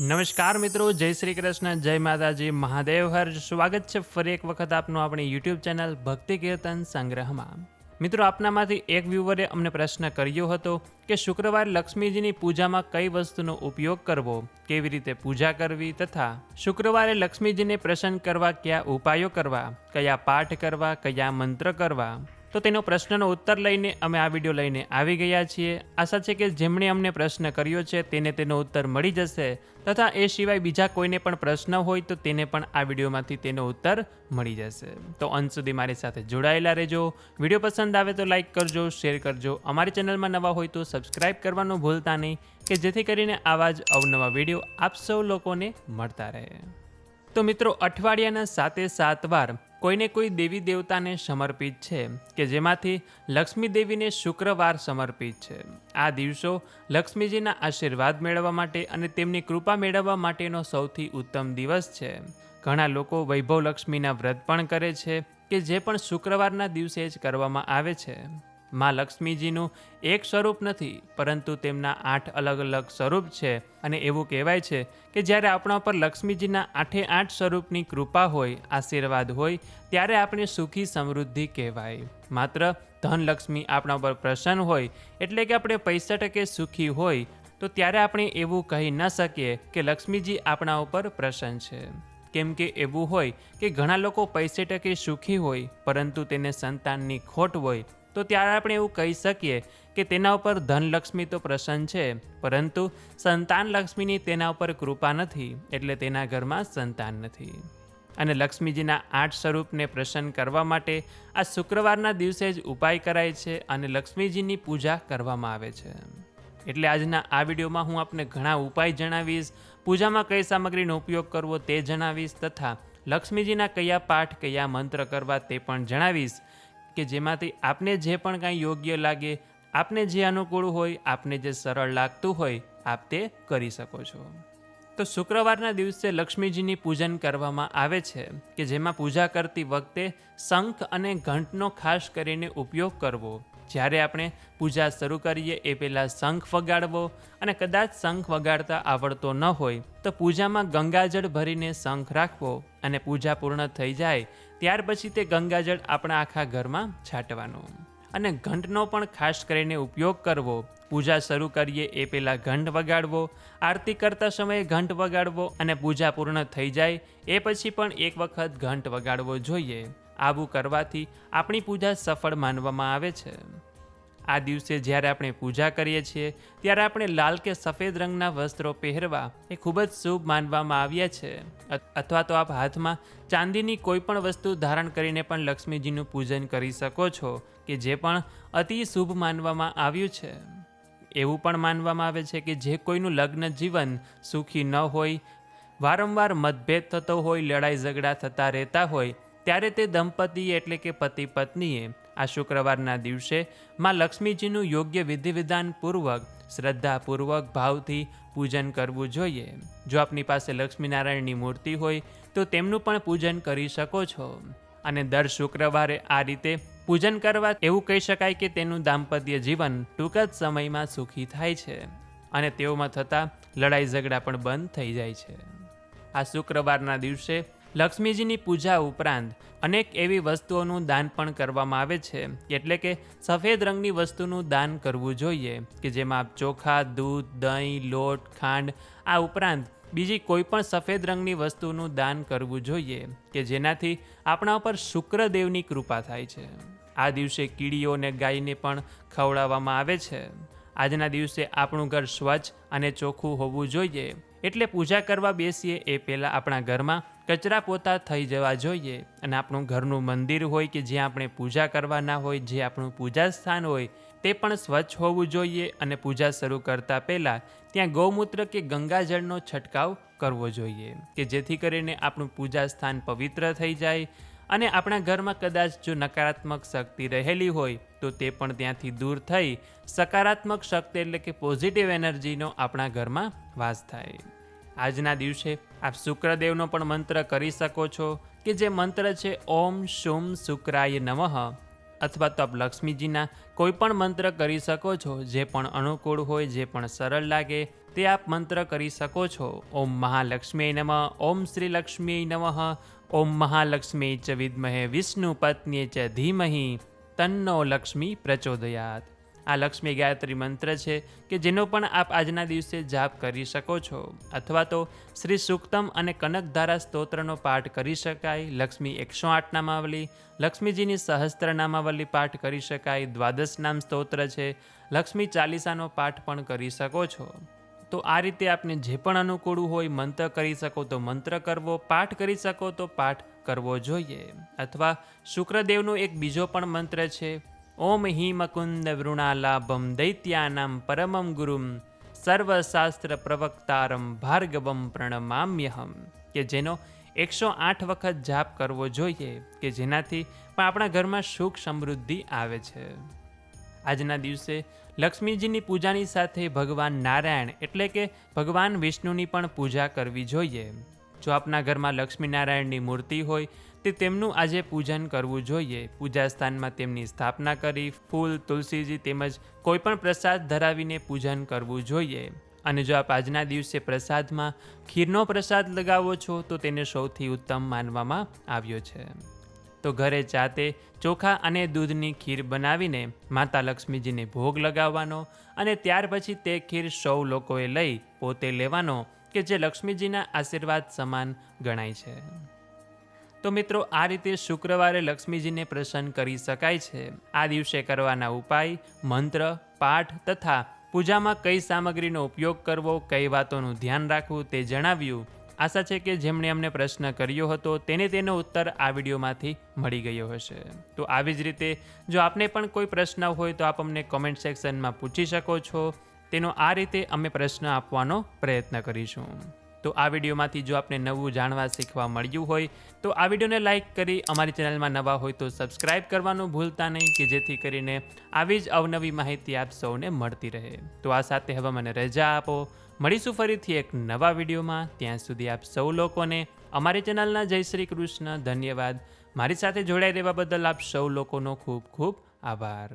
નમસ્કાર મિત્રો, જય શ્રી કૃષ્ણ, જય માતાજી, મહાદેવ હર સ્વાગત છે ફરી એક વખત આપનું આપણી યુટ્યુબ ચેનલ ભક્તિ કીર્તન સંગ્રહમાં. મિત્રો, આપનામાંથી એક વ્યૂવરે અમને પ્રશ્ન કર્યો હતો કે શુક્રવાર લક્ષ્મીજીની પૂજામાં કઈ વસ્તુનો ઉપયોગ કરવો, કેવી રીતે પૂજા કરવી તથા શુક્રવારે લક્ષ્મીજીને પ્રસન્ન કરવા કયા ઉપાયો કરવા, કયા પાઠ કરવા, કયા મંત્ર કરવા. તો તેનો પ્રશ્નનો ઉત્તર લઈને અમે આ વીડિયો લઈને આવી ગયા છીએ. આશા છે કે જેમણે અમને પ્રશ્ન કર્યો છે તેને તેનો ઉત્તર મળી જશે તથા એ સિવાય બીજા કોઈને પણ પ્રશ્ન હોય તો તેને પણ આ વિડીયોમાંથી તેનો ઉત્તર મળી જશે. તો અંત સુધી મારી સાથે જોડાયેલા રહેજો. વીડિયો પસંદ આવે તો લાઇક કરજો, શેર કરજો. અમારી ચેનલમાં નવા હોય તો સબસ્ક્રાઇબ કરવાનું ભૂલતા નહીં કે જેથી કરીને આવા જ અવનવા વીડિયો આપ સૌ લોકોને મળતા રહે. તો મિત્રો, અઠવાડિયાના સાતે સાત વાર કોઈને કોઈ દેવી દેવતાને સમર્પિત છે, કે જેમાંથી લક્ષ્મી દેવીને શુક્રવાર સમર્પિત છે. આ દિવસો લક્ષ્મીજીના આશીર્વાદ મેળવવા માટે અને તેમની કૃપા મેળવવા માટેનો સૌથી ઉત્તમ દિવસ છે. ઘણા લોકો વૈભવ લક્ષ્મીના વ્રત પણ કરે છે, કે જે પણ શુક્રવારના દિવસે જ કરવામાં આવે છે. માં લક્ષ્મીજીનું એક સ્વરૂપ નથી, પરંતુ તેમના આઠ અલગ અલગ સ્વરૂપ છે. અને એવું કહેવાય છે કે જ્યારે આપણા પર લક્ષ્મીજીના આઠે આઠ સ્વરૂપની કૃપા હોય, આશીર્વાદ હોય, ત્યારે આપણે સુખી સમૃદ્ધિ કહેવાય. માત્ર ધનલક્ષ્મી આપણા પર પ્રસન્ન હોય, એટલે કે આપણે પૈસા ટકે સુખી હોય, તો ત્યારે આપણે એવું કહી ન શકીએ કે લક્ષ્મીજી આપણા ઉપર પ્રસન્ન છે. કેમ કે એવું હોય કે ઘણા લોકો પૈસે ટકે સુખી હોય, પરંતુ તેને સંતાનની ખોટ હોય તો ત્યારે આપણે એવું કહી શકીએ કે તેના ઉપર ધનલક્ષ્મી તો પ્રસન્ન છે, પરંતુ સંતાન લક્ષ્મીની તેના ઉપર કૃપા નથી, એટલે તેના ઘરમાં સંતાન નથી. અને લક્ષ્મીજીના આઠ સ્વરૂપને પ્રસન્ન કરવા માટે આ શુક્રવારના દિવસે જ ઉપાય કરાય છે અને લક્ષ્મીજીની પૂજા કરવામાં આવે છે. એટલે આજના આ વિડીયોમાં હું આપને ઘણા ઉપાય જણાવીશ, પૂજામાં કઈ સામગ્રીનો ઉપયોગ કરવો તે જણાવીશ તથા લક્ષ્મીજીના કયા પાઠ, કયા મંત્ર કરવા તે પણ જણાવીશ. કે જેમાંથી આપને જે પણ કાંઈ યોગ્ય લાગે, આપને જે અનુકૂળ હોય, આપને જે સરળ લાગતું હોય, આપ તે કરી શકો છો. તો શુક્રવારના દિવસે લક્ષ્મીજીની પૂજન કરવામાં આવે છે કે જેમાં પૂજા કરતી વખતે શંખ અને ઘંટનો ખાસ કરીને ઉપયોગ કરવો. જ્યારે આપણે પૂજા શરૂ કરીએ એ પહેલાં શંખ વગાડવો અને કદાચ શંખ વગાડતા આવડતો ન હોય તો પૂજામાં ગંગાજળ ભરીને શંખ રાખવો અને પૂજા પૂર્ણ થઈ જાય ત્યાર પછી તે ગંગાજળ આપણા આખા ઘરમાં છાંટવાનું. અને ઘંટનો પણ ખાસ કરીને ઉપયોગ કરવો પૂજા શરૂ કરીએ એ પહેલાં ઘંટ વગાડવો, આરતી કરતા સમયે ઘંટ વગાડવો અને પૂજા પૂર્ણ થઈ જાય એ પછી પણ એક વખત ઘંટ વગાડવો જોઈએ. આવું કરવાથી આપણી પૂજા સફળ માનવામાં આવે છે. આ દિવસે જ્યારે આપણે પૂજા કરીએ છીએ, ત્યારે આપણે લાલ કે સફેદ રંગના વસ્ત્રો પહેરવા એ ખૂબ જ શુભ માનવામાં આવ્યા છે. અથવા તો આપ હાથમાં ચાંદીની કોઈ પણ વસ્તુ ધારણ કરીને પણ લક્ષ્મીજીનું પૂજન કરી શકો છો, કે જે પણ અતિ શુભ માનવામાં આવ્યું છે. એવું પણ માનવામાં આવે છે કે જે કોઈનું લગ્ન જીવન સુખી ન હોય, વારંવાર મતભેદ થતો હોય, લડાઈ ઝઘડા થતા રહેતા હોય, ત્યારે તે દંપતી એટલે કે પતિ પત્નીએ આ શુક્રવારના દિવસે માં લક્ષ્મીજીનું યોગ્ય વિધિ વિધાનપૂર્વક શ્રદ્ધાપૂર્વક ભાવથી પૂજન કરવું જોઈએ. જો આપની પાસે લક્ષ્મીનારાયણની મૂર્તિ હોય, તો તેમનું પણ પૂજન કરી શકો છો. અને દર શુક્રવારે આ રીતે પૂજન કરવા એવું કહી શકાય કે તેનું દાંપત્ય જીવન ટૂંક જ સમયમાં સુખી થાય છે અને તેઓમાં થતા લડાઈ ઝઘડા પણ બંધ થઈ જાય છે. આ શુક્રવારના દિવસે લક્ષ્મીજીની પૂજા ઉપરાંત અનેક એવી વસ્તુઓનું દાન પણ કરવામાં આવે છે. એટલે કે સફેદ રંગની વસ્તુનું દાન કરવું જોઈએ કે જેમાં ચોખા, દૂધ, દહીં, લોટ, ખાંડ, આ ઉપરાંત બીજી કોઈ પણ સફેદ રંગની વસ્તુનું દાન કરવું જોઈએ કે જેનાથી આપણા ઉપર શુક્રદેવની કૃપા થાય છે. આ દિવસે કીડીઓને ગાયને પણ ખવડાવવામાં આવે છે. આજના દિવસે આપણું ઘર સ્વચ્છ અને ચોખ્ખું હોવું જોઈએ. એટલે પૂજા કરવા બેસીએ એ પહેલાં આપણા ઘરમાં કચરા પોતા થઈ જવા જોઈએ અને આપણું ઘરનું મંદિર હોય કે જ્યાં આપણે પૂજા કરવાના હોય, જે આપણું પૂજા સ્થાન હોય, તે પણ સ્વચ્છ હોવું જોઈએ અને પૂજા શરૂ કરતા પહેલાં ત્યાં ગૌમૂત્ર કે ગંગાજળનો છંટકાવ કરવો જોઈએ, કે જેથી કરીને આપણું પૂજા સ્થાન પવિત્ર થઈ જાય અને આપણા ઘરમાં કદાચ જો નકારાત્મક શક્તિ રહેલી હોય, તો તે પણ ત્યાંથી દૂર થઈ સકારાત્મક શક્તિ એટલે કે પોઝિટિવ એનર્જીનો આપણા ઘરમાં વાસ થાય. આજના દિવસે આપ શુક્રદેવનો પણ મંત્ર કરી શકો છો કે જે મંત્ર છે, ઓમ શુમ શુક્રાય નમઃ. અથવા તો આપ લક્ષ્મીજીના કોઈ પણ મંત્ર કરી શકો છો, જે પણ અનુકૂળ હોય, જે પણ સરળ લાગે તે આપ મંત્ર કરી શકો છો. ઓમ મહાલક્ષ્મી નમઃ. ઓમ શ્રી લક્ષ્મી નમઃ. ઓમ મહાલક્ષ્મી ચ વિદ્મહે વિષ્ણુ પત્ની ચ ધીમહી. તન્નો લક્ષ્મી પ્રચોદયાત. આ લક્ષ્મી ગાયત્રી મંત્ર છે કે જેનો પણ આપ આજના દિવસે જાપ કરી શકો છો. અથવા તો શ્રી સુક્તમ અને કનકધારા સ્તોત્રનો પાઠ કરી શકાય. લક્ષ્મી એકસો આઠ નામાવલી. લક્ષ્મીજીની સહસ્ત્ર નામાવલી પાઠ કરી શકાય. દ્વાદશ નામ સ્તોત્ર છે. લક્ષ્મી ચાલીસાનો પાઠ પણ કરી શકો છો. તો આ રીતે આપને જે પણ અનુકૂળ હોય મંત્ર કરી શકો તો મંત્ર કરવો, પાઠ કરી શકો તો પાઠ કરવો જોઈએ. અથવા શુક્રદેવનો એક બીજો પણ મંત્ર છે, ઓમ હિમકુંદ વૃણાલાભમ દૈત્યાનામ પરમમ ગુરુમ સર્વશાસ્ત્ર પ્રવક્તારમ ભાર્ગવમ પ્રણમામ્યહમ કે જેનો એકસો આઠ વખત જાપ કરવો જોઈએ, કે જેનાથી પણ આપણા ઘરમાં સુખ સમૃદ્ધિ આવે છે. આજના દિવસે લક્ષ્મીજીની પૂજાની સાથે ભગવાન નારાયણ એટલે કે ભગવાન વિષ્ણુની પણ પૂજા કરવી જોઈએ. જો આપના ઘરમાં લક્ષ્મીનારાયણની મૂર્તિ હોય, તે તેમનું આજે પૂજન કરવું જોઈએ. પૂજા સ્થાનમાં તેમની સ્થાપના કરી, ફૂલ, તુલસીજી તેમજ કોઈપણ પ્રસાદ ધરાવીને પૂજન કરવું જોઈએ. અને જો આપ આજના દિવસે પ્રસાદમાં ખીરનો પ્રસાદ લગાવો છો, તો તેને સૌથી ઉત્તમ માનવામાં આવ્યો છે. તો ઘરે જાતે ચોખા અને દૂધની ખીર બનાવીને માતા લક્ષ્મીજીને ભોગ લગાવવાનો અને ત્યાર પછી તે ખીર સૌ લોકોએ લઈ પોતે લેવાનો કે જે લક્ષ્મીજીના આશીર્વાદ સમાન ગણાય છે. તો મિત્રો, આ રીતે શુક્રવારે લક્ષ્મીજીને પ્રસન્ન કરી શકાય છે. આ દિવસે કરવાના ઉપાય, મંત્ર, પાઠ તથા પૂજામાં કઈ સામગ્રીનો ઉપયોગ કરવો, કઈ વાતોનું ધ્યાન રાખવું તે જણાવ્યું. આશા છે કે જેમણે અમને પ્રશ્ન કર્યો હતો તેને તેનો ઉત્તર આ વિડીયોમાંથી મળી ગયો હશે. તો આવી જ રીતે જો આપને પણ કોઈ પ્રશ્ન હોય તો આપ અમને કોમેન્ટ સેક્શનમાં પૂછી શકો છો. તેનો આ રીતે અમે પ્રશ્ન આપવાનો પ્રયત્ન કરીશું. તો આ વિડીયોમાંથી જો આપને નવું જાણવા શીખવા મળ્યું હોય, તો આ વિડીયોને લાઇક કરી અમારી ચેનલમાં નવા હોય તો સબસ્ક્રાઇબ કરવાનું ભૂલતા નહીં, કે જેથી કરીને આવી જ અવનવી માહિતી આપ સૌને મળતી રહે. તો આ સાથે હવે મને રજા આપો. મળીશું ફરીથી એક નવા વિડીયોમાં. ત્યાં સુધી આપ સૌ લોકોને અમારી ચેનલના જય શ્રી કૃષ્ણ. ધન્યવાદ. મારી સાથે જોડાઈ રહેવા બદલ આપ સૌ લોકોનો ખૂબ ખૂબ આભાર.